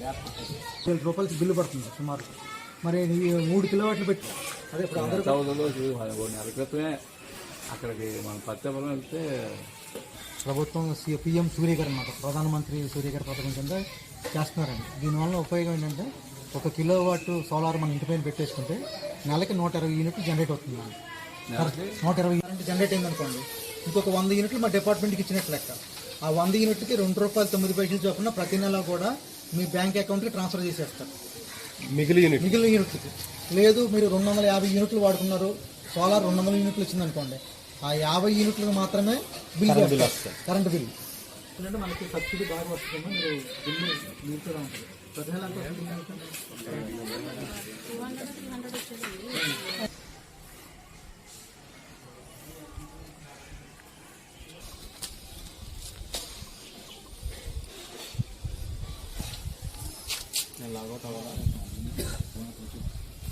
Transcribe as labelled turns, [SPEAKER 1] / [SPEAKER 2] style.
[SPEAKER 1] వేల రూపాయలకి బిల్లు పడుతుంది సుమారు. మరి మూడు కిలోవాట్లు పెట్టి అదే ఇప్పుడు అందరూ
[SPEAKER 2] నెల క్రితమే అక్కడికి మన పత్తిపురం వెళ్తే
[SPEAKER 1] ప్రభుత్వం పిఎం సూర్యకర్ అన్నమాట ప్రధానమంత్రి సూర్యకర్ పథకం కింద చేస్తున్నారండి. దీనివల్ల ఉపయోగం ఏంటంటే ఒక కిలో వాట్ సోలార్ మన ఇంటి పైన పెట్టేసుకుంటే నెలకి నూట ఇరవై యూనిట్లు జనరేట్ అవుతుంది. నూట ఇరవై యూనిట్ జనరేట్ అయింది అనుకోండి ఇంకొక వంద యూనిట్లు మా డిపార్ట్మెంట్కి ఇచ్చినట్లు లెక్క. ఆ వంద యూనిట్కి రెండు రూపాయలు తొమ్మిది పైసలు చొప్పున ప్రతి నెల కూడా మీ బ్యాంక్ అకౌంట్కి ట్రాన్స్ఫర్ చేసేస్తారు.
[SPEAKER 3] మిగిలి యూనిట్
[SPEAKER 1] మిగిలిన యూనిట్లకి. లేదు మీరు రెండు వందల యాభై యూనిట్లు వాడుకున్నారు సోలార్ రెండు వందల యూనిట్లు వచ్చింది అనుకోండి ఆ యాభై యూనిట్లకు మాత్రమే బిల్ బిల్ కరెంట్ బిల్ ఎందుకంటే మనకి సబ్సిడీ బాగా వస్తుంది. మీరు బిల్లు ఉంటుంది. ప్రతి నెల en la gota dorada.